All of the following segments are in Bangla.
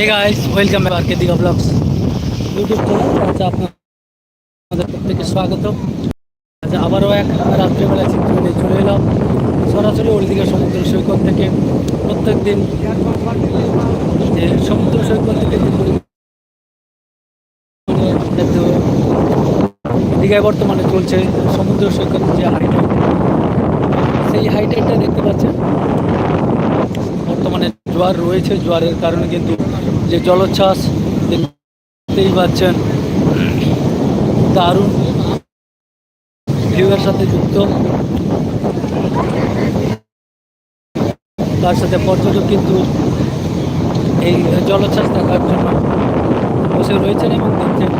হে গাইস ওয়েলকাম ব্যাক কে দিঘা ব্লগস ইউটিউব চ্যানেল আচ্ছা আপনাদের প্রত্যেকে স্বাগত। আচ্ছা আবারও এক রাত্রেবেলা চিত্র চলে এলাম। সরাসরি ওলদিঘা সমুদ্র সৈকত থেকে প্রত্যেক দিন সমুদ্র সৈকত থেকে দীঘায় বর্তমানে চলছে সমুদ্র সৈকত যে হাইটাইট সেই হাইটাইটটা দেখতে পাচ্ছেন। বর্তমানে জোয়ার রয়েছে, জোয়ারের কারণে কিন্তু যে জলোচ্ছ্বাস দেখতেই পাচ্ছেন। দারুণ ভিউয়ের সাথে যুক্ত। তার সাথে পর্যটক কিন্তু এই জলোচ্ছ্বাস দেখার জন্য বসে রয়েছেন এবং দেখছেন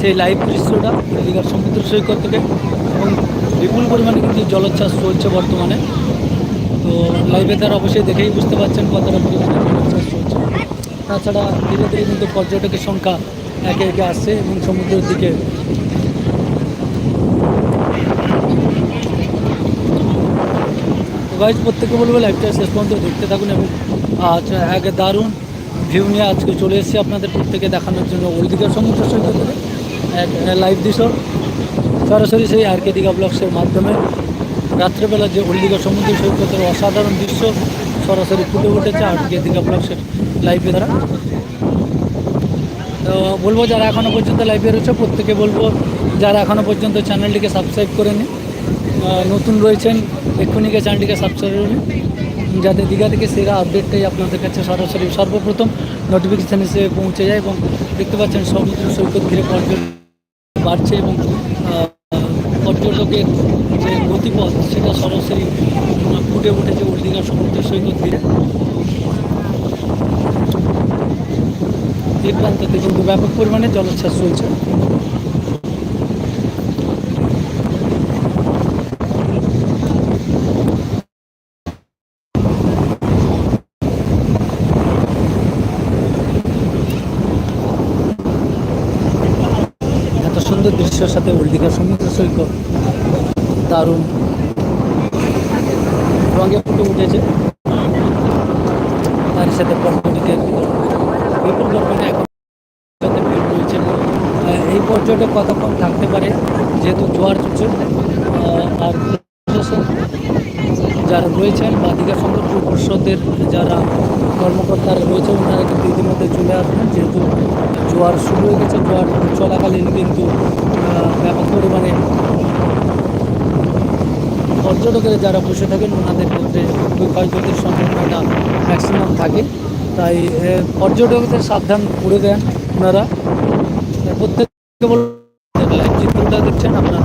সেই লাইভ দৃশ্যটা দীঘার সমুদ্র সৈকত থেকে। এবং বিপুল পরিমাণে কিন্তু জলোচ্ছ্বাস চলছে বর্তমানে। তো লাইভে তারা অবশ্যই দেখেই বুঝতে পারছেন কতটা পরিমাণে তাছাড়া ধীরে ধীরে কিন্তু পর্যটকের সংখ্যা একে একে আসছে এবং সমুদ্রের দিকে। গাইজ প্রত্যেকে বলব লাইভটা শেষ পর্যন্ত দেখতে থাকুন এবং আজ এক দারুণ ভিউ নিয়ে আজকে চলে এসেছি আপনাদের প্রত্যেকে দেখানোর জন্য। ওই দিকের সমুদ্র সৈকত এক লাইভ দৃশ্য। সরাসরি সেই আর কে দীঘা ব্লগসের মাধ্যমে। রাত্রেবেলা যে ওল্ডিগা সমুদ্র সৈকতের অসাধারণ দৃশ্য সরাসরি ফুটে উঠেছে আর কে দীঘা ব্লগসের লাইভে দ্বারা তো বলব যারা এখনও পর্যন্ত লাইভে রয়েছে প্রত্যেকে বলব যারা এখনও পর্যন্ত চ্যানেলটিকে সাবস্ক্রাইব করেনি আহ, নতুন রয়েছেন এক্ষুনি চ্যানেলটিকে সাবস্ক্রাইব করুন। যাতে দীঘা থেকে সেরা আপডেটটাই আপনাদের কাছে সরাসরি সর্বপ্রথম নোটিফিকেশান হিসেবে পৌঁছে যায় এবং দেখতে পাচ্ছেন সমুদ্র সৈকত ঘিরে পর্যটন বাড়ছে এবং পর্যটকের যে গতিপথ সেটা সরাসরি ফুটে উঠেছে উল্দিঘা সমুদ্র সৈকত ঘিরে। এই প্রান্ততে কিন্তু ব্যাপক পরিমাণে জলোচ্ছ্বাস চলছে। সুন্দর দৃশ্যের সাথে উল্দিঘা সমুদ্র সৈকত দারুণ রঙে ফুটে উঠেছে। তার সাথে পর্যটকের পরিমাণে এখন ভিড় রয়েছে। এই পর্যটক কতক্ষণ থাকতে পারে, যেহেতু জোয়ার চলছে আর যারা রয়েছেন বা দীঘা সমুদ্র পরিষদের যারা কর্মকর্তারা রয়েছে, ওনারা কিন্তু ইতিমধ্যে চলে আসবেন। যেহেতু জোয়ার শুরু হয়ে গেছে, জোয়ার চলাকালীন কিন্তু ব্যাপক পরিমাণে পর্যটকেরা যারা বসে থাকেন, ওনাদের ক্ষেত্রে ক্ষয়ক্ষতির সম্ভাবনাটা ম্যাক্সিমাম থাকে। তাই পর্যটকদের সাবধান করে দেন আপনারা প্রত্যেককে বল চিত্রটা দেখছেন আপনার।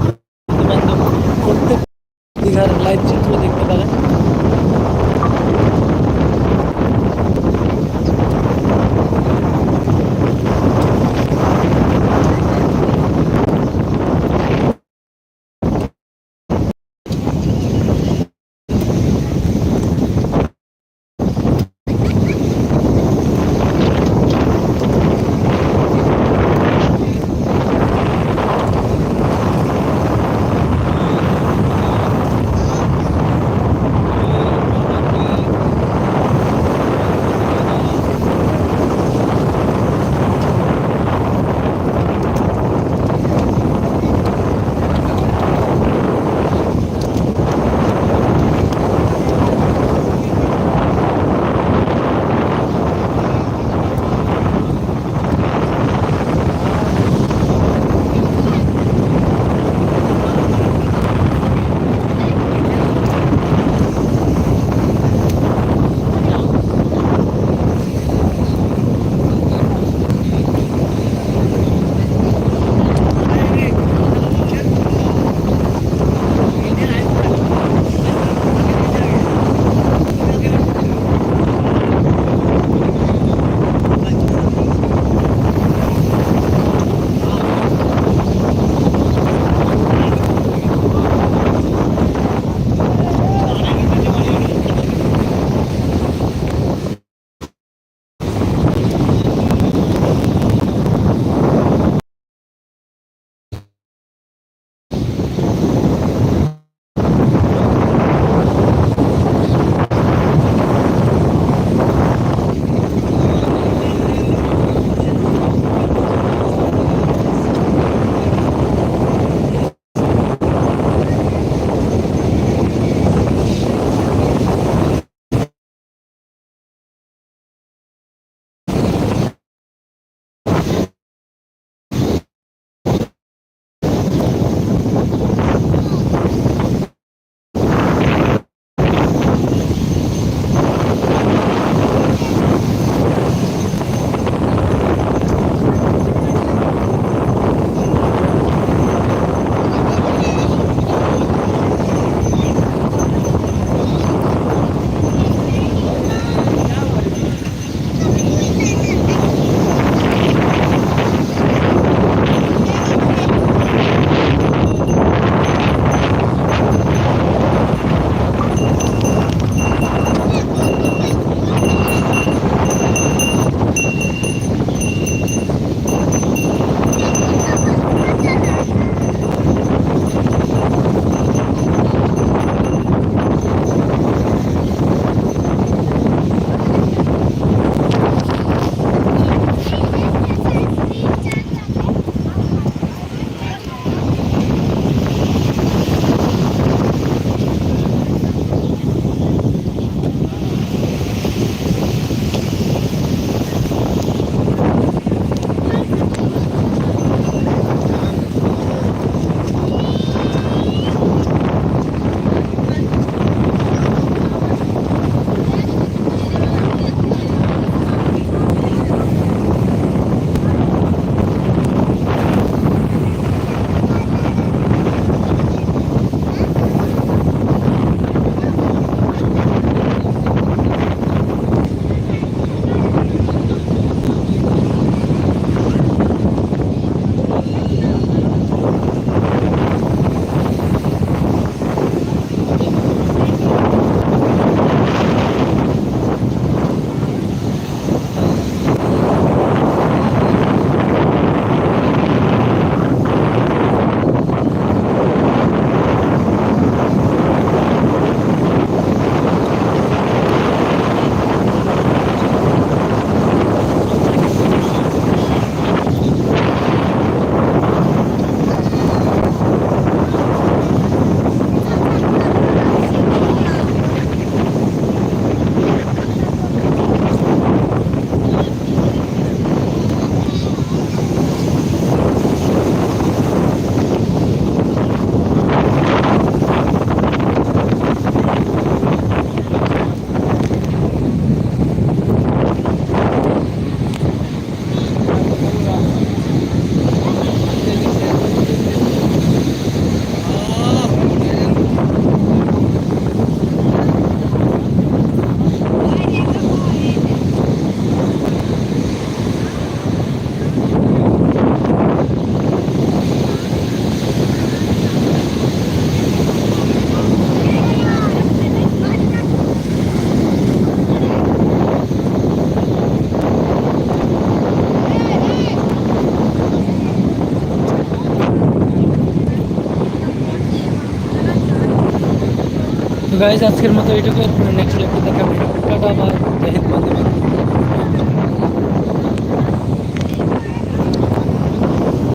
গাইজ আজকের মতো এটুকু নেক্সট লেপে দেখা। টাটা বা